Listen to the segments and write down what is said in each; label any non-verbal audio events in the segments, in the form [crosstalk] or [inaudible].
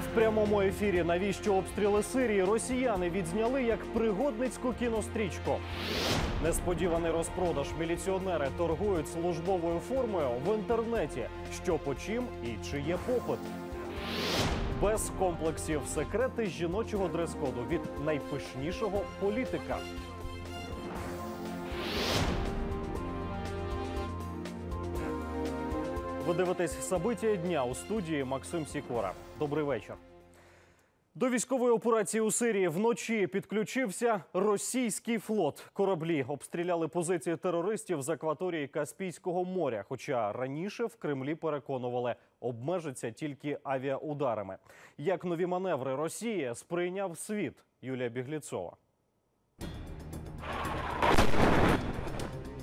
в прямому ефірі. Навіщо обстріли Сирії росіяни відзняли як пригодницьку кінострічку. Несподіваний розпродаж міліціонери торгують службовою формою в інтернеті. Що по чим і чи є попит. Без комплексів секрети жіночого дрес-коду від найпишнішого політика. Ви дивитесь «Собиття дня у студії Максим Сікора. Добрий вечір. До військової операції у Сирії вночі підключився російський флот. Кораблі обстріляли позиції терористів з акваторії Каспійського моря. Хоча раніше в Кремлі переконували, обмежиться тільки авіаударами. Як нові маневри Росії сприйняв світ Юлія Бігліцова.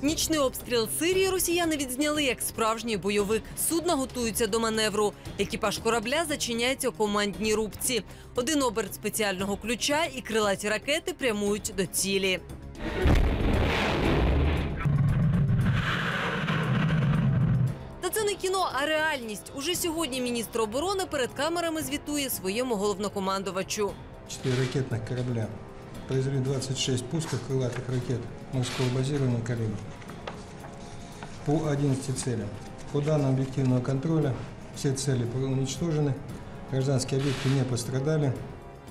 Нічний обстріл Сирії росіяни відзняли як справжній бойовик. Судна готуються до маневру. Екіпаж корабля зачиняється у командній рубці. Один оберт спеціального ключа і крилаті ракети прямують до цілі. Та це не кіно, а реальність. Уже сьогодні міністр оборони перед камерами звітує своєму головнокомандувачу. Четыре ракетных корабля произвели 26 пусков крылатых ракет морского базирования «Калибр» по 11 целям. По данным объективного контроля, все цели уничтожены, гражданские объекты не пострадали.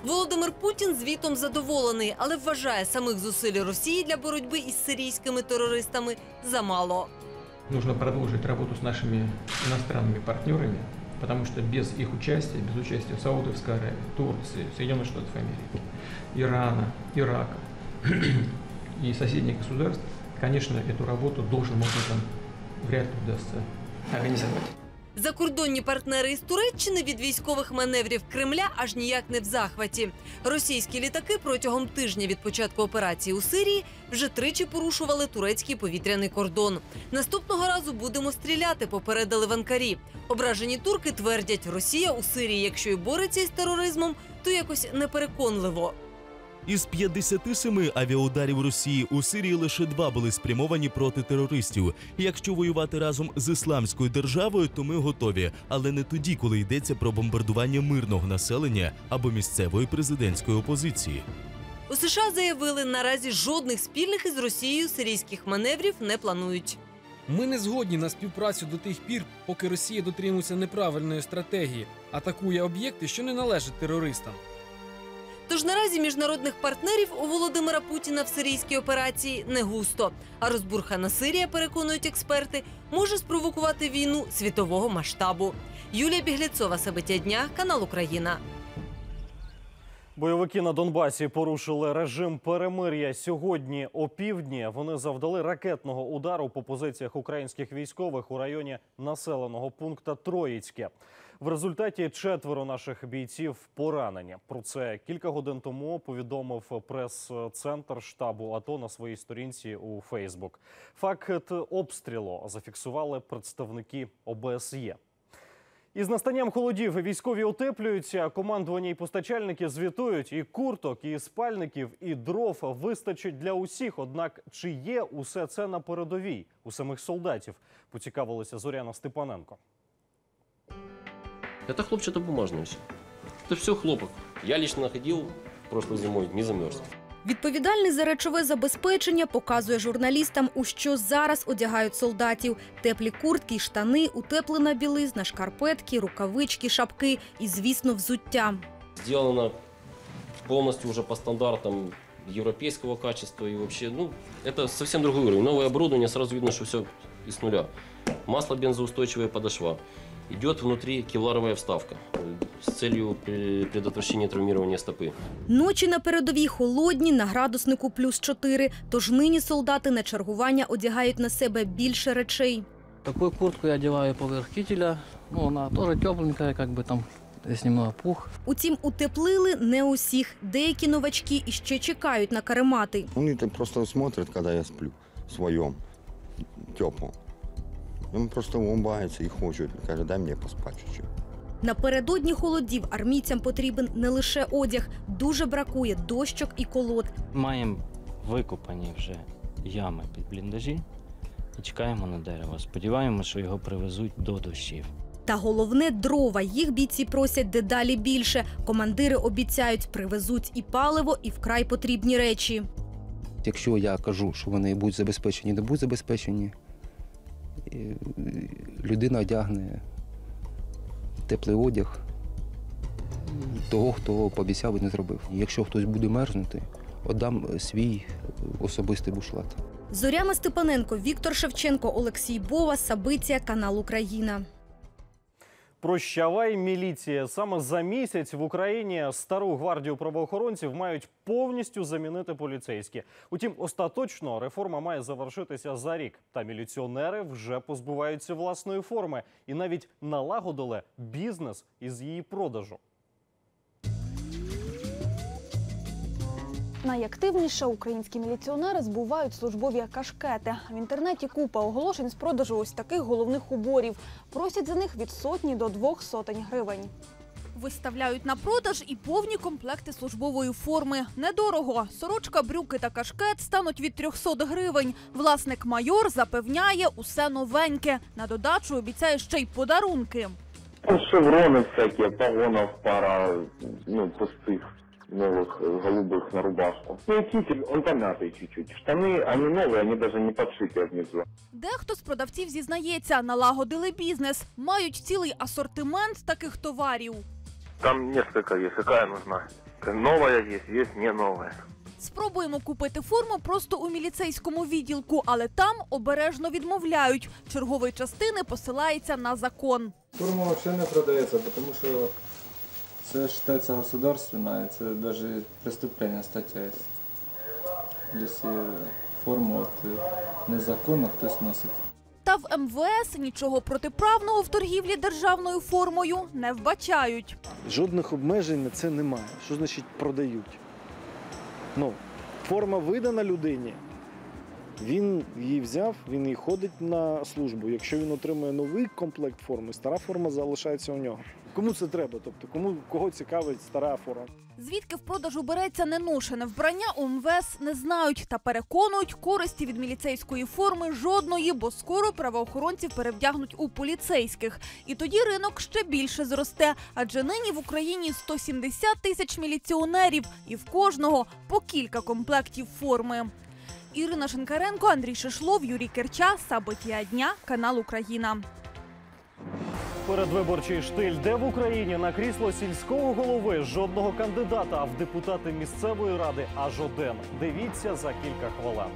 Володимир Путін звітом задоволений, але вважає самих зусиль Росії для боротьби із сирійськими терористами замало. Нужно продолжить работу с нашими иностранными партнерами, потому что без их участия, без участия Саудовской Аравии, Турции, Соединенных Штатов Америки, Ирана, Ирака [clears throat] и соседних государств, конечно, эту работу должным образом вряд ли удастся организовать. Закордонні партнери із Туреччини від військових маневрів Кремля аж ніяк не в захваті. Російські літаки протягом тижня від початку операції у Сирії вже тричі порушували турецький повітряний кордон. Наступного разу будемо стріляти, попередили в Анкарі. Ображені турки твердять, Росія у Сирії, якщо й бореться із тероризмом, то якось непереконливо. Із 57 авіаударів Росії у Сирії лише два були спрямовані проти терористів. Якщо воювати разом з ісламською державою, то ми готові, але не тоді, коли йдеться про бомбардування мирного населення або місцевої президентської опозиції. У США заявили, наразі жодних спільних із Росією сирійських маневрів не планують. Ми не згодні на співпрацю до тих пір, поки Росія дотримується неправильної стратегії, атакує об'єкти, що не належать терористам. Тож наразі міжнародних партнерів у Володимира Путіна в сирійській операції не густо. А розбурхана Сирія, переконують експерти, може спровокувати війну світового масштабу. Юлія Біглєцова, Себиття дня, канал Україна. Бойовики на Донбасі порушили режим перемир'я. Сьогодні о півдні вони завдали ракетного удару по позиціях українських військових у районі населеного пункта Троїцьке. В результаті четверо наших бійців поранені. Про це кілька годин тому повідомив прес-центр штабу АТО на своїй сторінці у Фейсбук. Факт обстрілу зафіксували представники ОБСЄ. Із настанням холодів військові утеплюються. Командування і постачальники звітують і курток, і спальників, і дров вистачить для усіх. Однак чи є усе це на передовій у самих солдатів? Поцікавилася Зоряна Степаненко. Это хлопчатобумажное все. Это все хлопок. Я лично ходил прошлой зимой, не замерз. Відповідальний за речове забезпечення показує журналістам, у що зараз одягають солдатів: теплі куртки, й штани, утеплена білизна, шкарпетки, рукавички, шапки і, звісно, взуття. Сделано полностью уже по стандартам европейского качества и вообще, ну, это совсем другой уровень. Новое оборудование, сразу видно, что все из нуля. Масло бензоустойчивая подошва. Идет внутри кевларовая вставка э, с целью пре- предотвращения травмирования стопы. Ночі на передовій холодні, на градуснику плюс 4, тож нині солдати на чергування одягають на себе більше речей. Такую куртку я одеваю поверх кителя. Ну, она тоже тепленькая, как бы там здесь немного пух. Утім, утеплили не усіх. Деякі новачки іще чекають на каремати. Он это просто смотрит, когда я сплю в своем теплом. Он просто улыбается и хочет, кажет, дай мне поспать чуть-чуть. Напередодні холодів армійцям потрібен не лише одяг, дуже бракує дощок і колод. Маємо викопані вже ями під бліндажі і чекаємо на дерево. Сподіваємося, що його привезуть до дощів. Та головне дрова. Їх бійці просять дедалі більше. Командири обіцяють, привезуть і паливо, і вкрай потрібні речі. Якщо я кажу, що вони будуть забезпечені, не будуть забезпечені, і людина одягне теплий одяг того, хто пообіцяв і не зробив. Якщо хтось буде мерзнути, отдам свій особистий бушлат. Зоряна Степаненко, Віктор Шевченко, Олексій Бова, Сабиція, канал Україна. Прощавай, міліція. Саме за місяць в Україні стару гвардію правоохоронців мають повністю замінити поліцейські. Утім, остаточно реформа має завершитися за рік. Та міліціонери вже позбуваються власної форми і навіть налагодили бізнес із її продажу. Найактивніше українські міліціонери збувають службові кашкети. В інтернеті купа оголошень з продажу ось таких головних уборів. Просять за них від сотні до двох сотень гривень. Виставляють на продаж і повні комплекти службової форми. Недорого. Сорочка, брюки та кашкет стануть від 300 гривень. Власник майор запевняє усе новеньке. На додачу обіцяє ще й подарунки. Там шевроны всякие, погонов пара, ну, пустых, новых, э, голубых на рубашку. Ну и китель, он помятый чуть-чуть. Штаны, они новые, они даже не подшитые внизу. Дехто з продавців зізнається, налагодили бізнес, мають цілий асортимент таких товарів. Там несколько есть, какая нужна? Новая есть, есть не новая. Спробуємо купити форму просто у міліцейському відділку, але там обережно відмовляють. Чергової частини посилається на закон. Форма вообще не продається, тому що це вважається государственна, це навіть преступлення стаття є. Якщо форму от, незаконно хтось носить. Та в МВС нічого протиправного в торгівлі державною формою не вбачають. Жодних обмежень на це немає. Що значить продають? Ну, форма видана людині. Він її взяв, він її ходить на службу. Якщо він отримує новий комплект форми, стара форма залишається у нього. Кому це треба? Тобто, кому кого цікавить стара форма? Звідки в продажу береться неношене вбрання у МВС не знають та переконують, користі від міліцейської форми жодної, бо скоро правоохоронців перевдягнуть у поліцейських. І тоді ринок ще більше зросте. Адже нині в Україні 170 тисяч міліціонерів, і в кожного по кілька комплектів форми. Ірина Шинкаренко, Андрій Шишлов, Юрій Керча, Сабитія дня, канал Україна. Передвиборчий штиль, де в Україні на крісло сільського голови жодного кандидата, а в депутати місцевої ради аж один. Дивіться за кілька хвилин.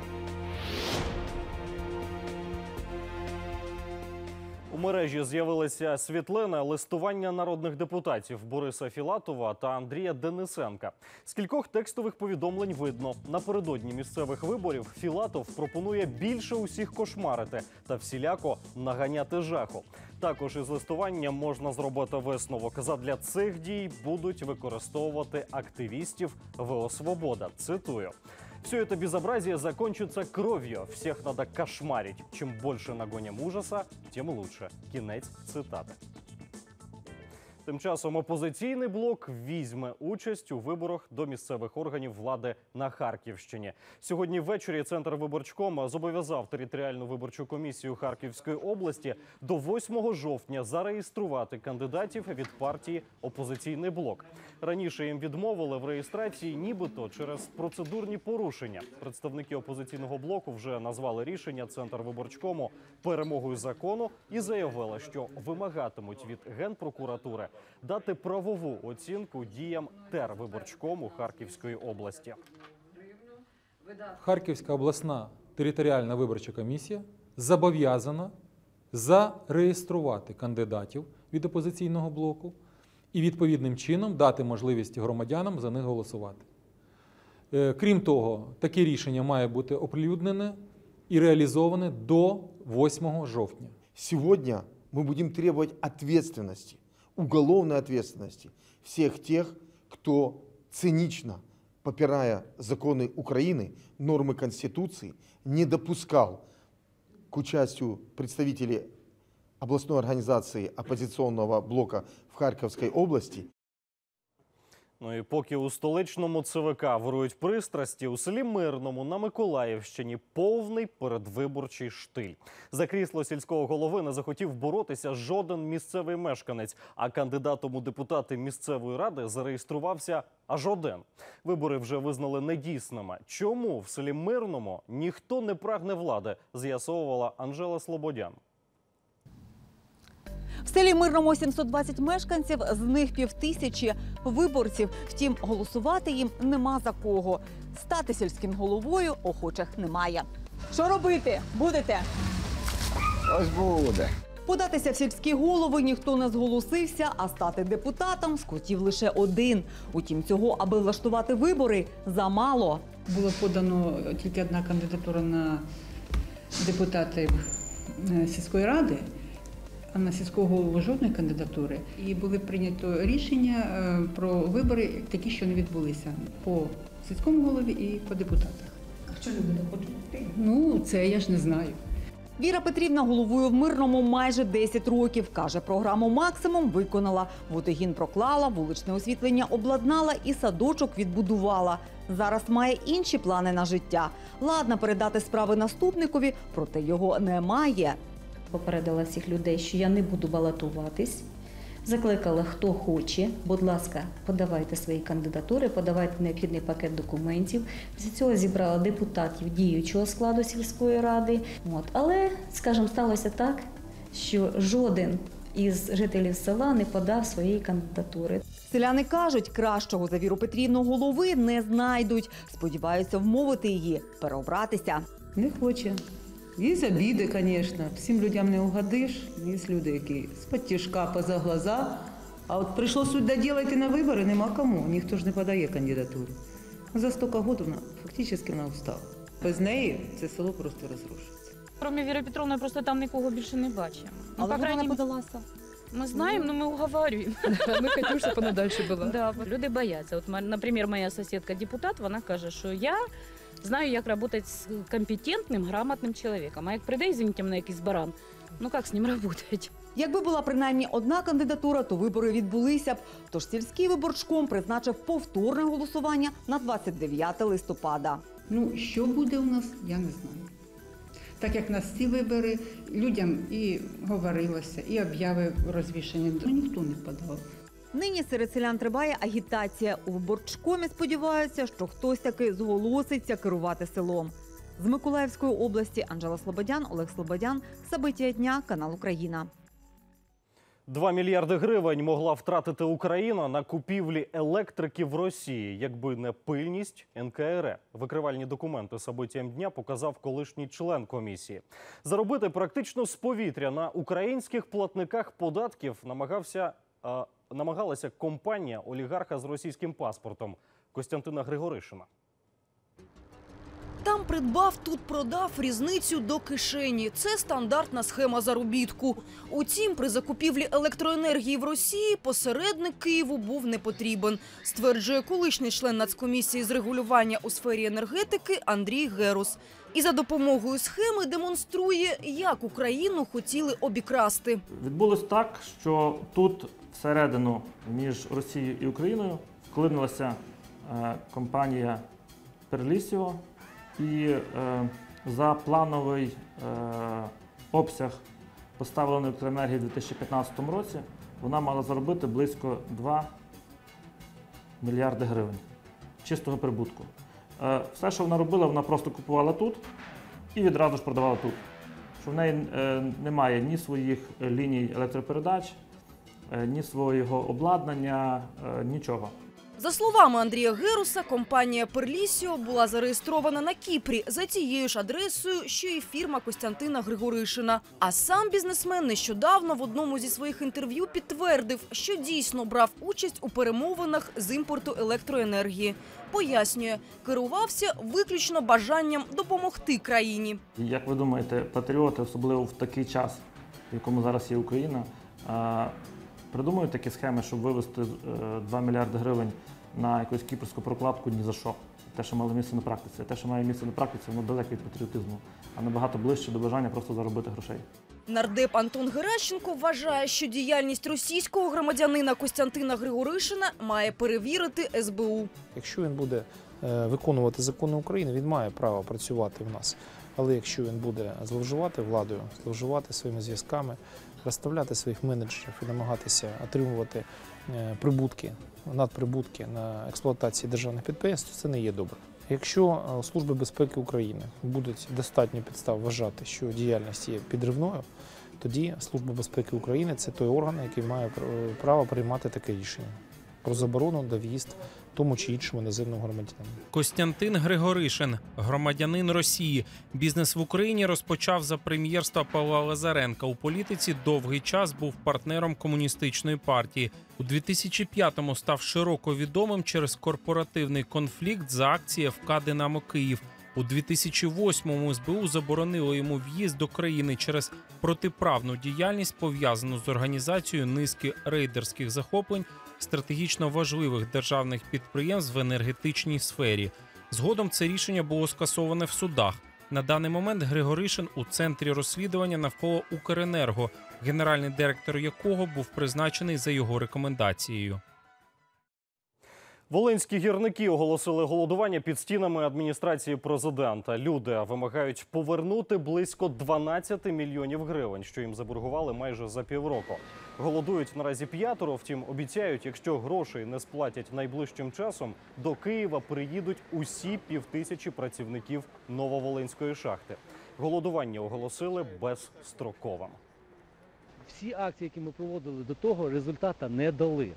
У мережі з'явилися світлини листування народних депутатів Бориса Філатова та Андрія Денисенка. З кількох текстових повідомлень видно, напередодні місцевих виборів Філатов пропонує більше усіх кошмарити та всіляко наганяти жаху. Також із листування можна зробити висновок. Задля цих дій будуть використовувати активістів ВО Свобода. Цитую. Все это безобразие закончится кровью. Всех надо кошмарить. Чем больше нагоним ужаса, тем лучше. Кинец цитати. Тим часом опозиційний блок візьме участь у виборах до місцевих органів влади на Харківщині. Сьогодні ввечері центр виборчком зобов'язав територіальну виборчу комісію Харківської області до 8 жовтня зареєструвати кандидатів від партії Опозиційний блок. Раніше їм відмовили в реєстрації, нібито через процедурні порушення. Представники опозиційного блоку вже назвали рішення центр виборчкому перемогою закону і заявили, що вимагатимуть від генпрокуратури дати правову оцінку діям тервиборчкому Харківської області. Харківська обласна територіальна виборча комісія зобов'язана зареєструвати кандидатів від опозиційного блоку і відповідним чином дати можливість громадянам за них голосувати. Е, Крім того, таке рішення має бути оприлюднене і реалізоване до 8 жовтня. Сегодня мы будем требовать ответственности, уголовной ответственности всех тех, кто цинично, попирая законы Украины, нормы Конституции, не допускал к участию представителей областной организации оппозиционного блока в Харьковской области Ну і поки у столичному ЦВК вирують пристрасті, у селі Мирному на Миколаївщині повний передвиборчий штиль. За крісло сільського голови не захотів боротися жоден місцевий мешканець. А кандидатом у депутати місцевої ради зареєструвався аж один. Вибори вже визнали недійсними. Чому в селі Мирному ніхто не прагне влади? З'ясовувала Анжела Слободян. В селі Мирному 720 мешканців, з них півтисячі виборців. Втім, голосувати їм нема за кого. Стати сільським головою охочих немає. Що робити? Будете? Ось буде. Податися в сільські голови ніхто не зголосився, а стати депутатом схотів лише один. Утім, цього, аби влаштувати вибори, замало. Було подано тільки одна кандидатура на депутатів е, сільської ради, а на сільського голову жодної кандидатури. І було прийнято рішення е, про вибори, такі, що не відбулися по сільському голові і по депутатах. А що люди не хочуть? Ну, це я ж не знаю. Віра Петрівна головує в Мирному майже 10 років. Каже, програму максимум виконала. Водогін проклала, вуличне освітлення обладнала і садочок відбудувала. Зараз має інші плани на життя. Ладна передати справи наступникові, проте його немає. Попередила всіх людей, що я не буду балотуватись. Закликала, хто хоче, будь ласка, подавайте свої кандидатури, подавайте необхідний пакет документів. Після цього зібрала депутатів діючого складу сільської ради. От. Але, скажімо, сталося так, що жоден із жителів села не подав своєї кандидатури. Селяни кажуть, кращого за Віру Петрівну голови не знайдуть. Сподіваються вмовити її переобратися. Не хоче. Є обіди, звісно. Всім людям не угодиш. Є люди, які з-під тяжка поза глаза. А от прийшло суть доділати на вибори, нема кому. Ніхто ж не подає кандидатуру. За стільки років вона фактично вона устала. Без неї це село просто розрушиться. Кроме Віри Петровни, просто там нікого більше не бачимо. Ну, Але по вона подалася. Ми знаємо, але ми уговорюємо. Ми [laughs] хотімо, щоб вона далі була. Да, люди бояться. От, наприклад, моя сусідка депутат, вона каже, що я знаю, як працювати з компетентним, грамотним чоловіком. А як прийде, извините, мене якийсь баран, ну як з ним [laughs] працювати? Якби була принаймні одна кандидатура, то вибори відбулися б. Тож сільський виборчком призначив повторне голосування на 29 листопада. Ну, що буде у нас, я не знаю. Так як на ці вибори людям і говорилося, і обяви розвішені, ну ніхто не подав. Нині серед селян триває агітація. У виборчкомі сподіваються, що хтось таки зголоситься керувати селом. З Миколаївської області Анжела Слободян, Олег Слободян, Сабиття дня, канал Україна. 2 мільярди гривень могла втратити Україна на купівлі електрики в Росії, якби не пильність НКРЕ. Викривальні документи событіям дня показав колишній член комісії. Заробити практично з повітря на українських платниках податків намагався е, намагалася компанія олігарха з російським паспортом Костянтина Григоришина. Там придбав, тут продав різницю до кишені. Це стандартна схема заробітку. Утім, при закупівлі електроенергії в Росії посередник Києву був не потрібен, стверджує колишній член нацкомісії з регулювання у сфері енергетики Андрій Герус. І за допомогою схеми демонструє, як Україну хотіли обікрасти. Відбулось так, що тут всередину між Росією і Україною вклинилася е, компанія Перлісіо і е, за плановий е, обсяг поставленої електроенергії у 2015 році вона мала заробити близько 2 мільярди гривень чистого прибутку. Е, все, що вона робила, вона просто купувала тут і відразу ж продавала тут. Що в неї е, немає ні своїх е, ліній електропередач, ні свого обладнання, нічого. За словами Андрія Геруса, компанія Перлісіо була зареєстрована на Кіпрі за тією ж адресою, що і фірма Костянтина Григоришина. А сам бізнесмен нещодавно в одному зі своїх інтерв'ю підтвердив, що дійсно брав участь у перемовинах з імпорту електроенергії. Пояснює, керувався виключно бажанням допомогти країні. Як ви думаєте, патріоти, особливо в такий час, в якому зараз є Україна, придумують такі схеми, щоб вивести е, 2 мільярди гривень на якусь кіпрську прокладку ні за що. те, що мало місце на практиці. Те, що має місце на практиці, воно далеко від патріотизму, а набагато ближче до бажання просто заробити грошей. Нардеп Антон Геращенко вважає, що діяльність російського громадянина Костянтина Григоришина має перевірити СБУ. Якщо він буде е, виконувати закони України, він має право працювати в нас. Але якщо він буде зловживати владою, зловживати своїми зв'язками, розставляти своїх менеджерів і намагатися отримувати е, прибутки, надприбутки на експлуатації державних підприємств, це не є добре. Якщо е, Служби безпеки України будуть достатньо підстав вважати, що діяльність є підривною, тоді Служба безпеки України це той орган, який має право приймати таке рішення про заборону на в'їзд тому чи іншому іноземному громадянину. Костянтин Григоришин, громадянин Росії. Бізнес в Україні розпочав за прем'єрства Павла Лазаренка. У політиці довгий час був партнером комуністичної партії. У 2005-му став широко відомим через корпоративний конфлікт за акції ФК «Динамо Київ». У 2008-му СБУ заборонило йому в'їзд до країни через протиправну діяльність, пов'язану з організацією низки рейдерських захоплень стратегічно важливих державних підприємств в енергетичній сфері. Згодом це рішення було скасоване в судах. На даний момент Григоришин у центрі розслідування навколо Укренерго, генеральний директор якого був призначений за його рекомендацією. Волинські гірники оголосили голодування під стінами адміністрації президента. Люди вимагають повернути близько 12 мільйонів гривень, що їм заборгували майже за півроку. Голодують наразі п'ятеро. Втім, обіцяють, якщо грошей не сплатять найближчим часом, до Києва приїдуть усі півтисячі працівників Нововолинської шахти. Голодування оголосили безстроковим. Всі акції, які ми проводили до того, результата не дали.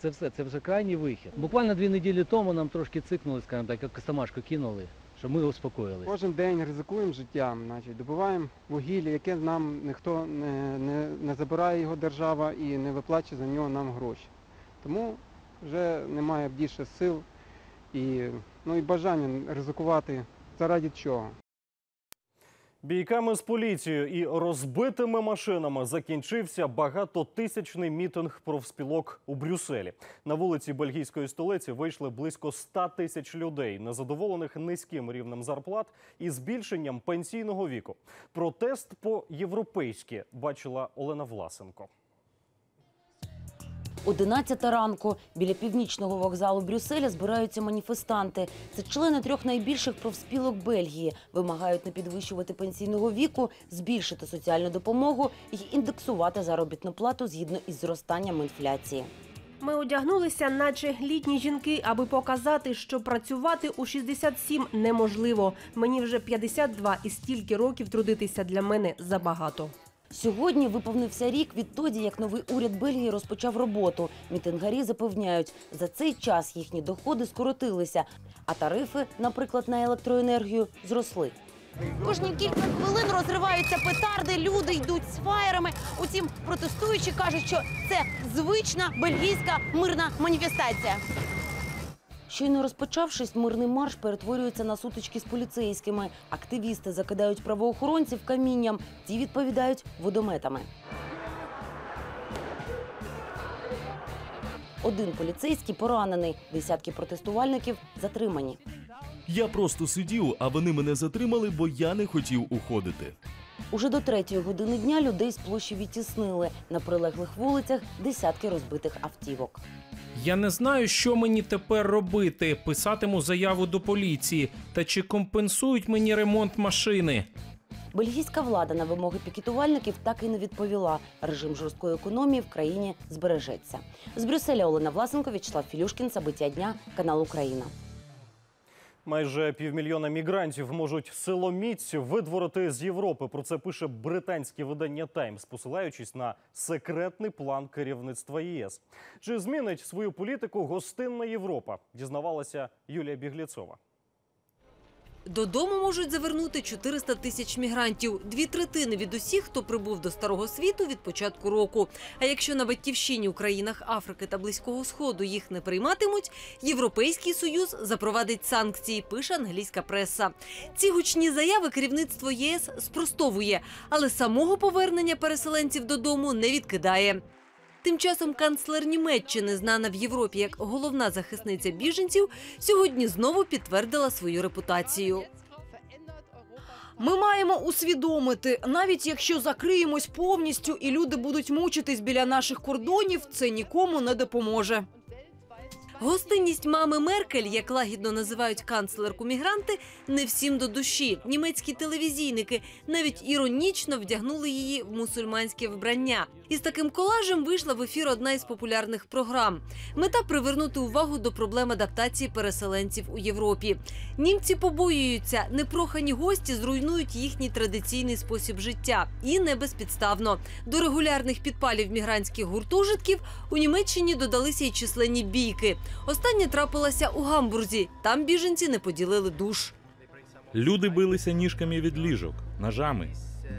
Це все, це вже крайній вихід. Буквально дві неділі тому нам трошки цикнули, скажімо так, як костомашку кинули, щоб ми успокоїлися. Кожен день ризикуємо життям, значить, добуваємо вугілля, яке нам ніхто не, не, не забирає його держава і не виплачує за нього нам гроші. Тому вже немає більше сил і, ну, і бажання ризикувати заради чого. Бійками з поліцією і розбитими машинами закінчився багатотисячний мітинг профспілок у Брюсселі. На вулиці бельгійської столиці вийшли близько 100 тисяч людей, незадоволених низьким рівнем зарплат і збільшенням пенсійного віку. Протест по-європейськи бачила Олена Власенко. 11 ранку біля північного вокзалу Брюсселя збираються маніфестанти. Це члени трьох найбільших профспілок Бельгії. Вимагають не підвищувати пенсійного віку, збільшити соціальну допомогу і індексувати заробітну плату згідно із зростанням інфляції. Ми одягнулися, наче літні жінки, аби показати, що працювати у 67 неможливо. Мені вже 52 і стільки років трудитися для мене забагато. Сьогодні виповнився рік відтоді, як новий уряд Бельгії розпочав роботу. Мітингарі запевняють, за цей час їхні доходи скоротилися, а тарифи, наприклад, на електроенергію, зросли. Кожні кілька хвилин розриваються петарди, люди йдуть з фаєрами. Утім, протестуючі кажуть, що це звична бельгійська мирна маніфестація. Щойно розпочавшись, мирний марш перетворюється на сутички з поліцейськими. Активісти закидають правоохоронців камінням, ті відповідають водометами. Один поліцейський поранений, десятки протестувальників затримані. Я просто сидів, а вони мене затримали, бо я не хотів уходити. Уже до третьої години дня людей з площі відтіснили. На прилеглих вулицях десятки розбитих автівок. Я не знаю, що мені тепер робити. Писатиму заяву до поліції. Та чи компенсують мені ремонт машини? Бельгійська влада на вимоги пікетувальників так і не відповіла. Режим жорсткої економії в країні збережеться. З Брюсселя Олена Власенко, Вячеслав Філюшкін, Забиття дня, канал Україна. Майже півмільйона мігрантів можуть силоміць видворити з Європи. Про це пише британське видання Таймс, посилаючись на секретний план керівництва ЄС. Чи змінить свою політику гостинна Європа? Дізнавалася Юлія Біглєцова. Додому можуть завернути 400 тисяч мігрантів, дві третини від усіх, хто прибув до старого світу від початку року. А якщо на батьківщині у країнах Африки та Близького Сходу їх не прийматимуть, Європейський союз запровадить санкції. Пише англійська преса. Ці гучні заяви керівництво ЄС спростовує, але самого повернення переселенців додому не відкидає. Тим часом канцлер Німеччини, знана в Європі як головна захисниця біженців, сьогодні знову підтвердила свою репутацію. Ми маємо усвідомити, навіть якщо закриємось повністю і люди будуть мучитись біля наших кордонів, це нікому не допоможе. Гостинність мами Меркель, як лагідно називають канцлерку мігранти, не всім до душі. Німецькі телевізійники навіть іронічно вдягнули її в мусульманське вбрання. І з таким колажем вийшла в ефір одна із популярних програм. Мета привернути увагу до проблем адаптації переселенців у Європі. Німці побоюються, непрохані гості зруйнують їхній традиційний спосіб життя і не безпідставно. До регулярних підпалів мігрантських гуртожитків у Німеччині додалися й численні бійки. Останнє трапилося у Гамбурзі. Там біженці не поділили душ. Люди билися ніжками від ліжок, ножами.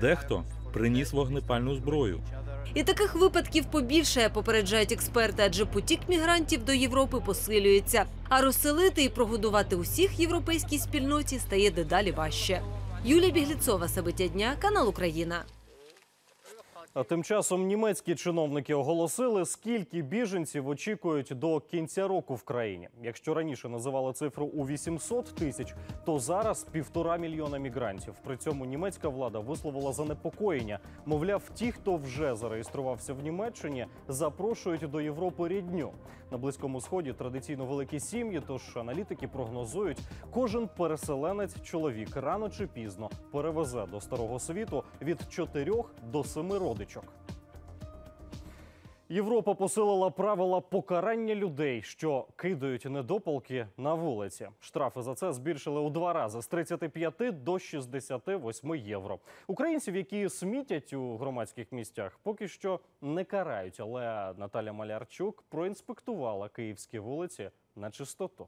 Дехто приніс вогнепальну зброю. І таких випадків побільшає, попереджають експерти, адже потік мігрантів до Європи посилюється. А розселити і прогодувати усіх європейській спільноті стає дедалі важче. Юлія Бігліцова, Сабиття дня, канал Україна. А тим часом німецькі чиновники оголосили, скільки біженців очікують до кінця року в країні. Якщо раніше називали цифру у 800 тисяч, то зараз півтора мільйона мігрантів. При цьому німецька влада висловила занепокоєння. Мовляв, ті, хто вже зареєструвався в Німеччині, запрошують до Європи рідню. На близькому сході традиційно великі сім'ї. Тож аналітики прогнозують, кожен переселенець чоловік рано чи пізно перевезе до старого світу від 4 до 7 родичок. Європа посилила правила покарання людей, що кидають недопалки на вулиці. Штрафи за це збільшили у два рази з 35 до 68 євро. Українців, які смітять у громадських місцях, поки що не карають. Але Наталя Малярчук проінспектувала київські вулиці на чистоту.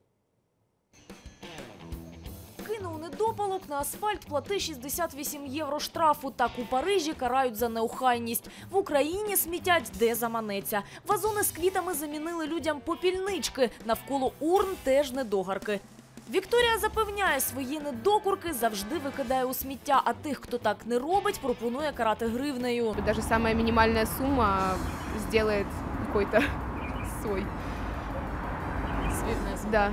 Кинув недопалок на асфальт, плати 68 євро штрафу. Так у Парижі карають за неохайність. В Україні смітять де заманеться. Вазони з квітами замінили людям попільнички. Навколо урн теж недогарки. Вікторія запевняє, свої недокурки завжди викидає у сміття, а тих, хто так не робить, пропонує карати гривнею. Даже самая минимальная сумма сделает какой-то [laughs] свой. Да,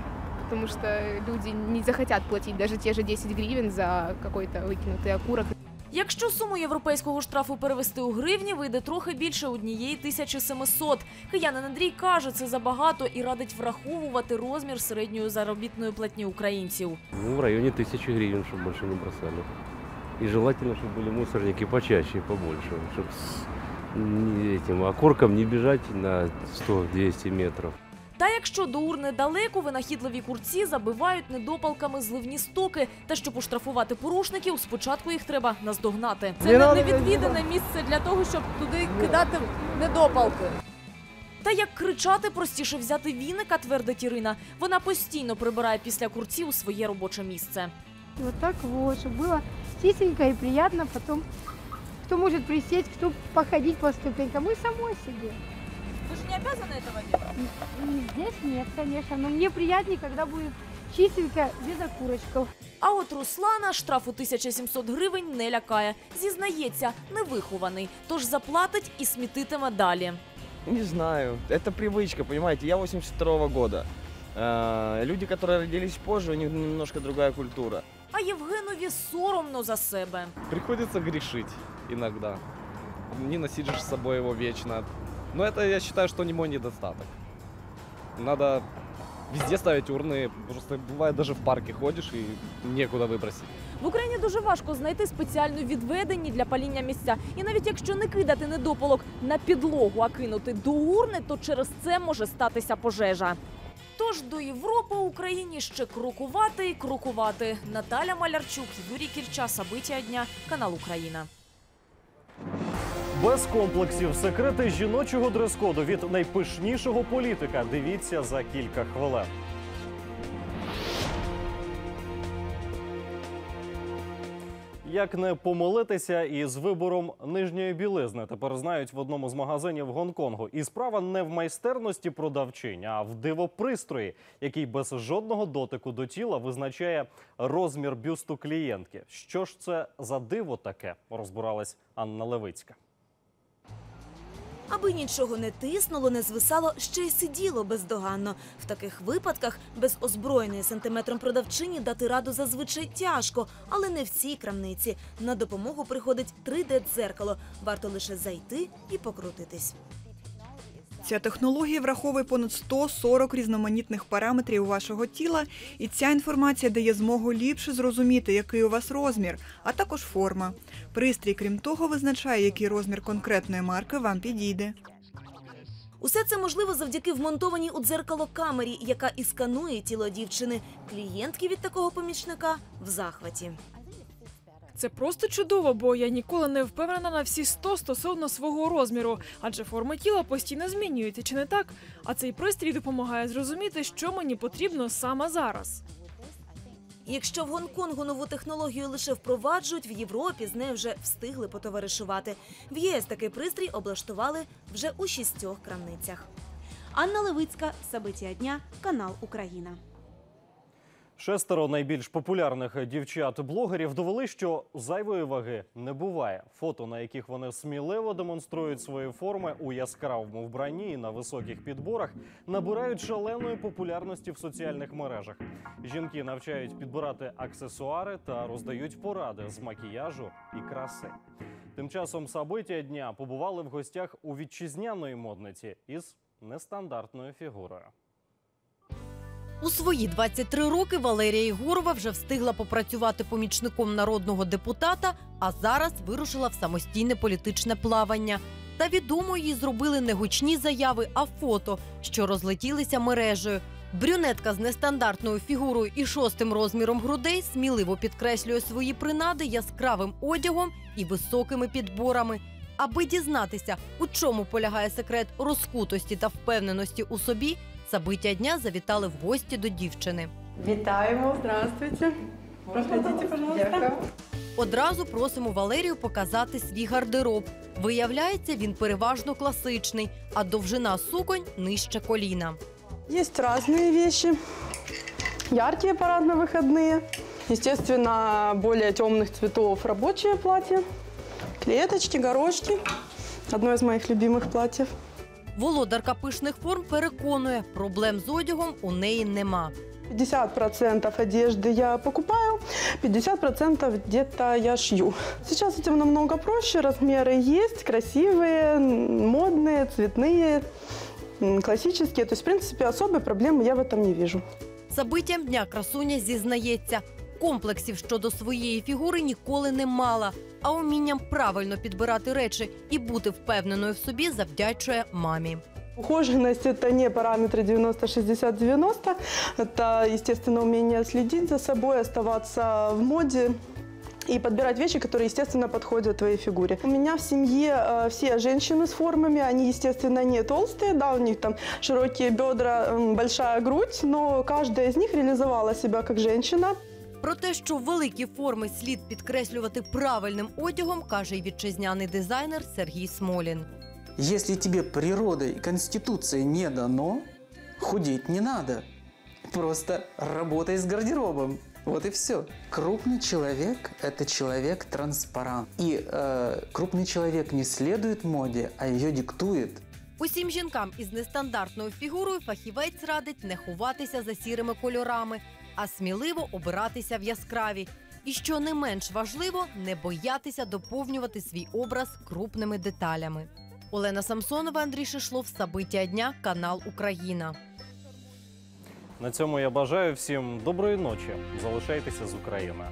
потому что люди не захотят платить даже те же 10 гривен за какой-то выкинутый окурок. Якщо суму європейського штрафу перевести у гривні, вийде трохи більше однієї тисячі 700. Киянин Андрій каже, це забагато і радить враховувати розмір середньої заробітної платні українців. Ну, в районе тысячи гривен, чтобы больше не бросали. И желательно, чтобы были мусорники почаще и побольше, чтобы с не этим окурком не бежать на 100-200 метров. Та якщо до урни далеко, винахідливі курці забивають недопалками зливні стоки. Та щоб оштрафувати порушників, спочатку їх треба наздогнати. Це не невідвідане місце для того, щоб туди кидати недопалки. Та як кричати, простіше взяти віника, твердить Ірина. Вона постійно прибирає після курців у своє робоче місце. Вот так вот, чтобы было чистенько и приятно потом. Кто может присесть, кто походить по ступенькам, мы самой себе. Вы же не обязаны этого делать? М, Здесь нет, конечно, но мне приятнее, когда будет чистенько, без окурочков. А от Руслана штрафу 1700 гривень не лякає. Зізнається, невихований, тож заплатить і смітитиме далі. Не знаю, это привычка, понимаете, я 82 года. Э, Люди, которые родились позже, у них немножко другая культура. А Євгенові соромно за себе. Приходится грешить иногда. Не носить же с собой его вечно. Но это я считаю, что не мой недостаток. Надо везде ставить урны. Просто бывает даже в парке ходишь и некуда выбросить. В Україні дуже важко знайти спеціально відведені для паління місця. І навіть якщо не кидати недопалок на підлогу, а кинути до урни, то через це може статися пожежа. Тож до Європи Україні ще крокувати і крокувати. Наталя Малярчук, Юрій Кільча, Сабиття дня, канал Україна. Без комплексів секрети жіночого дрес-коду від найпишнішого політика. Дивіться за кілька хвилин. Як не помилитися із вибором нижньої білизни, тепер знають в одному з магазинів Гонконгу. І справа не в майстерності продавчинь, а в дивопристрої, який без жодного дотику до тіла визначає розмір бюсту клієнтки. Що ж це за диво таке? Розбиралась Анна Левицька. Аби нічого не тиснуло, не звисало, ще й сиділо бездоганно. В таких випадках без озброєної сантиметром продавчині дати раду зазвичай тяжко, але не в цій крамниці. На допомогу приходить 3D-дзеркало. Варто лише зайти і покрутитись. Ця технологія враховує понад 140 різноманітних параметрів вашого тіла, і ця інформація дає змогу ліпше зрозуміти, який у вас розмір, а також форма. Пристрій, крім того, визначає, який розмір конкретної марки вам підійде. Усе це можливо завдяки вмонтованій у дзеркало камері, яка і сканує тіло дівчини. Клієнтки від такого помічника в захваті. Це просто чудово, бо я ніколи не впевнена на всі 100 стосовно свого розміру, адже форма тіла постійно змінюється, чи не так? А цей пристрій допомагає зрозуміти, що мені потрібно саме зараз. Якщо в Гонконгу нову технологію лише впроваджують, в Європі з нею вже встигли потоваришувати. В ЄС такий пристрій облаштували вже у шістьох крамницях. Анна Левицька, Собиття дня, канал Україна. Шестеро найбільш популярних дівчат-блогерів довели, що зайвої ваги не буває. Фото, на яких вони сміливо демонструють свої форми у яскравому вбранні і на високих підборах, набирають шаленої популярності в соціальних мережах. Жінки навчають підбирати аксесуари та роздають поради з макіяжу і краси. Тим часом собиття дня побували в гостях у вітчизняної модниці із нестандартною фігурою. У свої 23 роки Валерія Єгорова вже встигла попрацювати помічником народного депутата, а зараз вирушила в самостійне політичне плавання. Та відомо їй зробили не гучні заяви, а фото, що розлетілися мережею. Брюнетка з нестандартною фігурою і шостим розміром грудей сміливо підкреслює свої принади яскравим одягом і високими підборами. Аби дізнатися, у чому полягає секрет розкутості та впевненості у собі, Забиття дня завітали в гості до дівчини. Вітаємо, здравствуйте. Проходите, пожалуйста. Одразу просимо Валерію показати свій гардероб. Виявляється, він переважно класичний, а довжина суконь нижче коліна. Есть разные вещи. Яркие парадно-выходные. Естественно, более темных цветов рабочее платье. Клеточки, горошки. Одно из моих любимых платьев. Володарка пишних форм переконує, проблем з одягом у неї нема. 50% одежды я покупаю, 50% где-то я шью. Сейчас этим намного проще. Размеры есть, красивые, модные, цветные, м, классические. То есть, в принципе, особой проблемы я в этом не вижу. Забиттям дня красуня зізнається, комплексів щодо своєї фігури ніколи не мала, а умінням правильно підбирати речі і бути впевненою в собі завдячує мамі. Ухоженность – это не параметры 90-60-90. Это, естественно, умение следить за собой, оставаться в моде и подбирать вещи, которые, естественно, подходят твоей фигуре. У меня в семье э, все женщины с формами, они, естественно, не толстые, да, у них там широкие бедра, м, большая грудь, но каждая из них реализовала себя как женщина. Про те, що великі форми слід підкреслювати правильним одягом, каже й вітчизняний дизайнер Сергій Смолін. Если тебе природой и конституцией не дано, худеть не надо. Просто работай с гардеробом. Вот и все. Крупный человек – это человек-транспарант. И э, крупный человек не следует моде, а ее диктует. Усім жінкам із нестандартною фігурою фахівець радить не ховатися за сірими кольорами, а сміливо обиратися в яскраві. І що не менш важливо, не боятися доповнювати свій образ крупними деталями. Олена Самсонова, Андрій Шишлов, Сабиття дня, канал Україна. На цьому я бажаю всім доброї ночі. Залишайтеся з Україною.